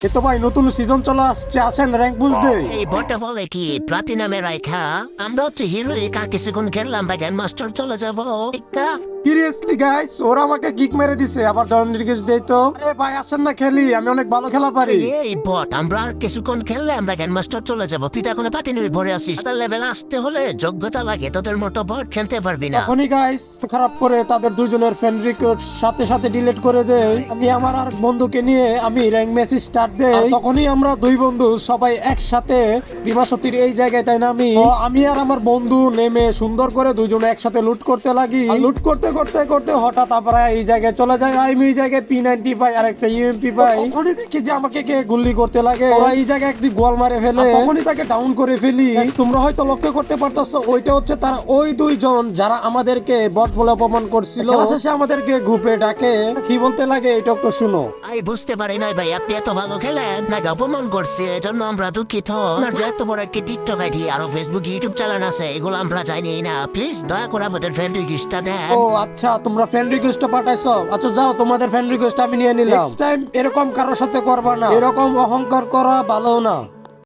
এ তো ভাই নতুন সিজন চলে আসছে আসেন র্যাঙ্ক বুঝতে। এই বটা বলে কি প্লাটিনামে রাখা আমরা তো হিরো একা কিছুক্ষণ খেললাম বা গ্যান মাস্টার চলে যাব। সিরিয়াসলি গাইস ওরা আমাকে কিক মেরে দিছে আবার জন রিকোয়েস্ট দেই তো। আরে ভাই আসেন না খেলি আমি অনেক ভালো খেলা পারি। এই বট আমরা আর কিছুক্ষণ খেললে আমরা গ্যান মাস্টার চলে যাব। তুই তো এখন প্লাটিনামে ভরে আসিস তার লেভেল আসতে হলে যোগ্যতা লাগে তোদের মতো বট খেলতে পারবি না। তখনই গাইস খারাপ করে তাদের দুজনের ফ্রেন্ড রিকোয়েস্ট সাথে সাথে ডিলিট করে দেই আমি আমার আর বন্ধুকে নিয়ে আমি র্যাঙ্ক ম্যাচ স্টার্ট দেই। আর তখনই আমরা দুই বন্ধু সবাই একসাথে বিমাসতির এই জায়গাটায় নামি। আমি আর আমার বন্ধু নেমে সুন্দর করে দুজনে একসাথে লুট করতে লাগি। লুট করতে করতে করতে হঠাৎ আমরা এই জায়গায় চলে যাই। আমি এই জায়গায় পি নাইনটি পাই আর একটা ইউএমপি পাই। তখনই দেখি যে আমাকে কে গুল্লি করতে লাগে। ওরা এই জায়গায় একটি গোল মারে ফেলে। তখনই তাকে ডাউন করে ফেলি। তোমরা হয়তো লক্ষ্য করতে পারতেছো ওইটা হচ্ছে তারা ওই দুইজন যারা আমাদেরকে বট বলে অপমান করছিল। শেষে আমাদেরকে গ্রুপে ডাকে। কি বলতে লাগে এটা একটু শুনো। আমি বুঝতে পারি নাই ভাই আপনি এত ভালো খেলেন নাকি অপমান করছে এজন্য আমরা দুঃখিত। আপনার যে এত বড় একটি টিকটক আইডি আরও ফেসবুক ইউটিউব চ্যানেল আছে এগুলো আমরা জানি না। প্লিজ দয়া করে আমাদের ফ্রেন্ড রিকোয়েস্টটা দেন ও আচ্ছা তোমরা ফ্রেন্ড রিকোয়েস্টটা পাঠাইছো? আচ্ছা যাও তোমাদের ফ্রেন্ড রিকোয়েস্ট আমি নিয়ে নিলাম। নেক্সট টাইম এরকম কারোর সাথে করবা না। এরকম অহংকার করা ভালো না।